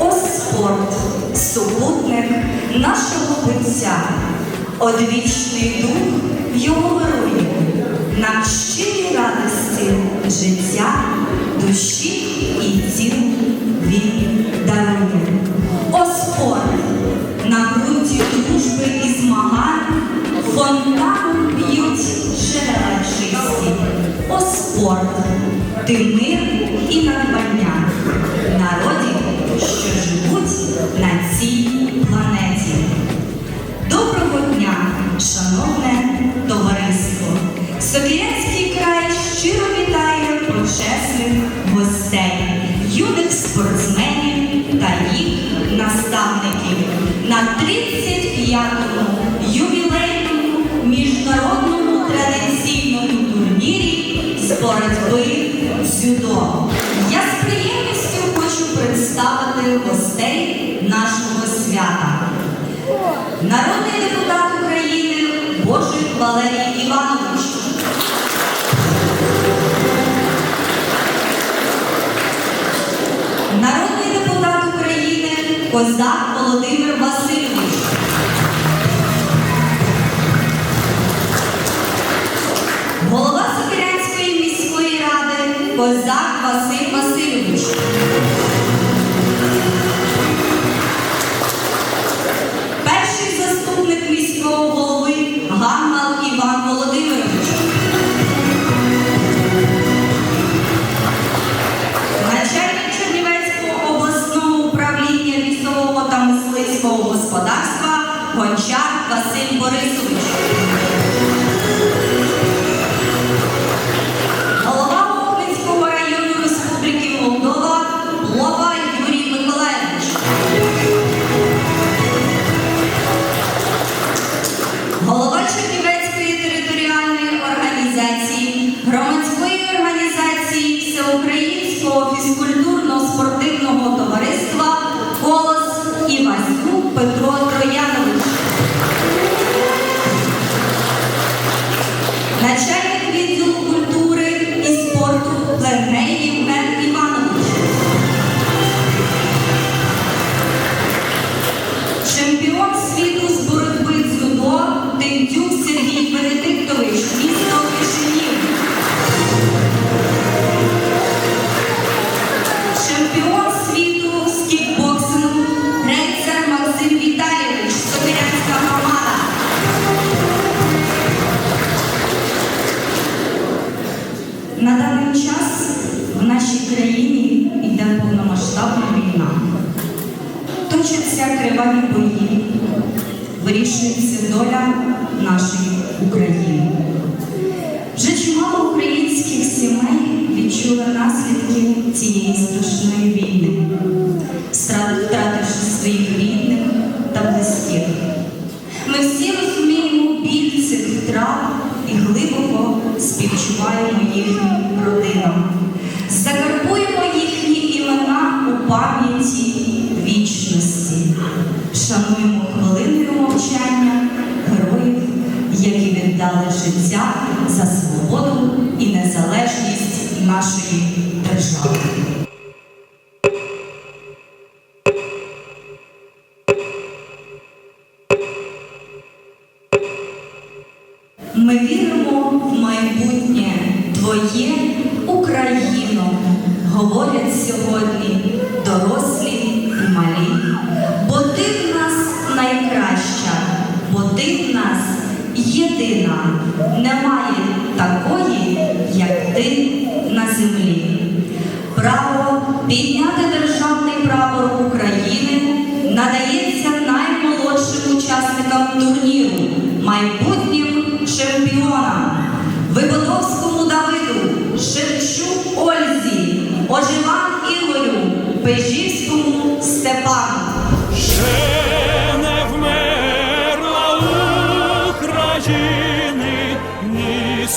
О спорт, супутник нашого буття, одвічний дух його вирує, нам щирі радості життя, душі і тіл він дарує. О спорт, на ґрунті дружби і змагань фонтаном б'ють джерела чисті. О спорт, ти мир Совєтський край щиро вітає почесних гостей, юних спортсменів та їх наставників на 35-му ювілейному міжнародному традиційному турнірі з боротьби дзюдо. Я з приємністю хочу представити гостей нашого свята. Народний депутат України Божик Валерій Іванович. Козак Володимир Васильович. Голова Сокирянської міської ради Козак Василь Васильович. Господарства вирішується доля нашої України. Вже чимало українських сімей відчули наслідки цієї страшної війни, Шануємо хвилиною мовчання героїв, які віддали життя за свободу і незалежність нашої держави. Ми віримо в майбутнє Твоє Україно, говорять сьогодні дорослі Немає такої, як ти на землі. Право підняти державний прапор України надається наймолодшим учасникам турніру, майбутнім чемпіонам Вибодовському Давиду, Шевчук Ользі, Оживан Ігорю, Пежівському Степану. Ще не вмерла України ні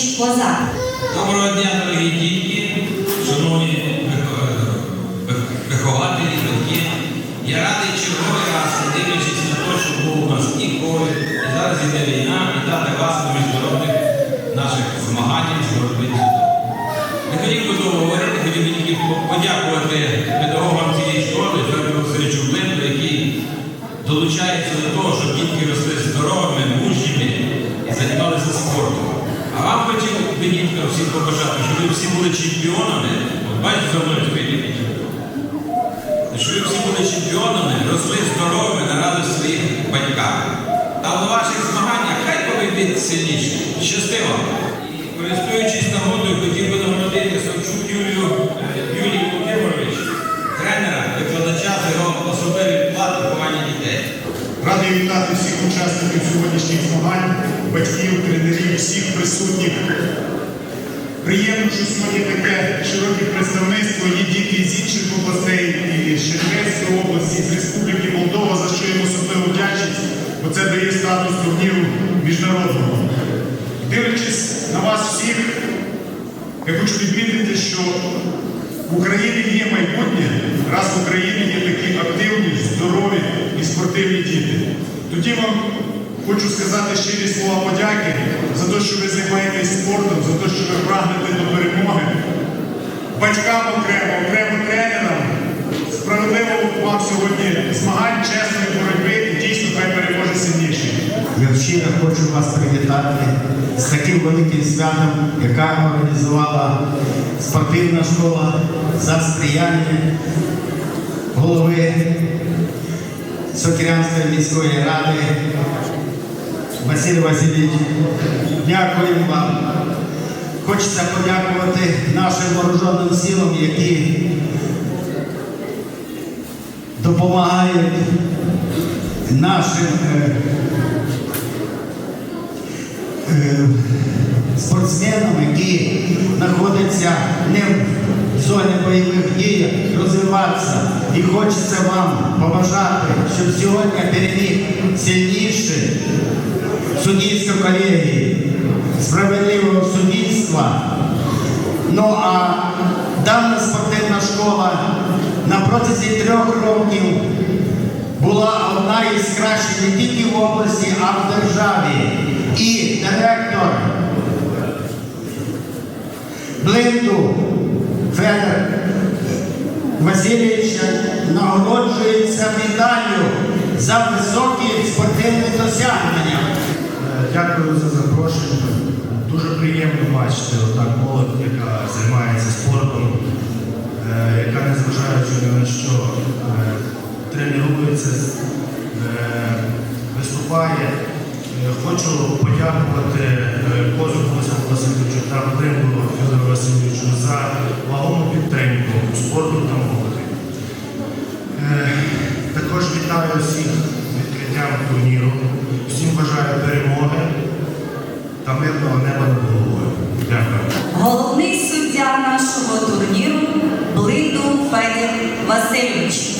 Васильович Козак. Доброго дня, дорогі дітки, шановні вихователі, батьки. Я радий черговий раз, дивлячись на те, що був у нас і ковід, і зараз іде війна, вітати вас на міжнародних наших змаганнях з боротьби. Не хотів би довго говорити, хотів би тільки подякувати педагогам цієї школи, Федору Васильовичу Блинду, який долучається до того, щоб дітки росли здоровими, мужніми і займалися спортом. А вам хотів би всім побажати, щоб ви всі були чемпіонами. От бачите, за мною такий. Щоб ви всі були чемпіонами, росли здоровими на радість своїх батькам. Та в ваших змаганнях хай поведіть сильніше. Щастиво! Користуючись нагодою, хотів би нагородити Савчук Юлію е, Юлію Володимирович, тренера, викладача його особливий вклад виховання дітей. Радий вітати всіх учасників сьогоднішніх змагань, батьків, тренерів, всіх присутніх. Приємно, що сьогодні таке широке представництво є діти з інших областей, і з Чернівецької області, з Республіки Молдова, за що їм особливу вдячність, бо це дає статус турніру міжнародного. Дивлячись на вас всіх, я хочу відмітити, що в Україні є майбутнє, раз в Україні є такі активні, здорові і спортивні діти. Тоді вам хочу сказати щирі слова подяки за те, що ви займаєтесь спортом, за те, що ви прагнете до перемоги. Батькам окремо, окремо тренерам. Справедливо вам сьогодні змагань, чесної боротьби і дійсно хай переможе сильніший. Я щиро хочу вас привітати з таким великим святом, яка організувала спортивна школа за сприяння голови Сокирянської міської ради Василь Васильович. Дякуємо вам. Хочеться подякувати нашим вооруженим силам, які допомагають нашим е, е, спортсменам, які знаходяться не в зоні бойових дій, розвиватися. І хочеться вам побажати, щоб сьогодні переміг сильніший суддівської колегії, справедливого суддівства. Ну а дана спортивна школа на протязі трьох років була одна із кращих не тільки в області, а в державі. І директор Блинду Федор Васильович нагороджується медаллю за високі спортивні досягнення. Дякую за запрошення. Дуже приємно бачити отак молодь, яка займається спортом, е, яка незважаючи на що е, тренується, е, виступає. Хочу подякувати е, Козаку Василю Васильовичу та Блинду Федору Васильовичу за вагому підтримку спорту та молоді. Е, Також вітаю всіх з відкриттям турніру. Всім бажаю перемоги та мирного неба над головою. Дякую. Головний суддя нашого турніру Блинду Федір Васильович.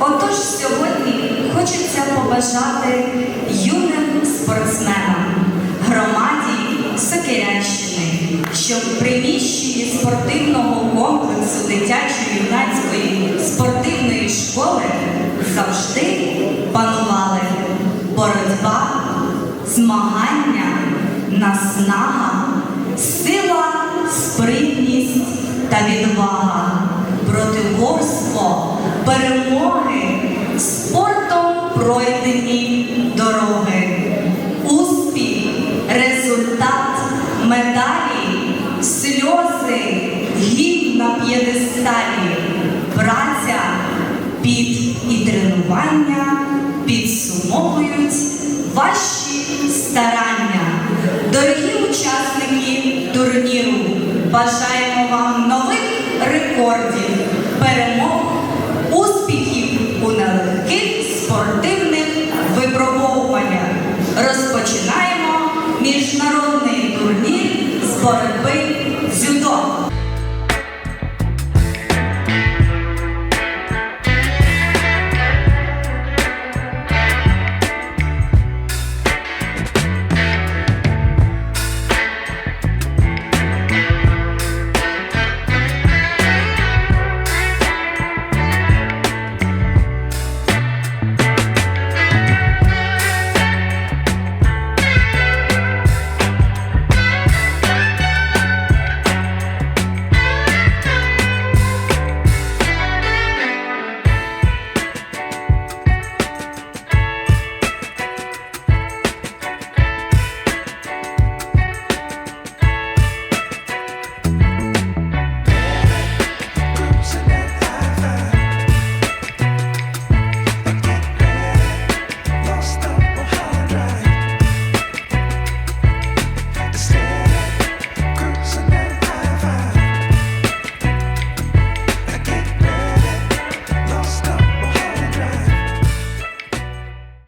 Отож сьогодні хочеться побажати юним спортсменам, наснага, сила, спритність та відвага, противорство, перемоги, спортом пройдені дороги, успіх, результат, медалі, сльози, гімн на п'єдесталі, праця, під і тренування Бажаємо вам нових рекордів, перемог.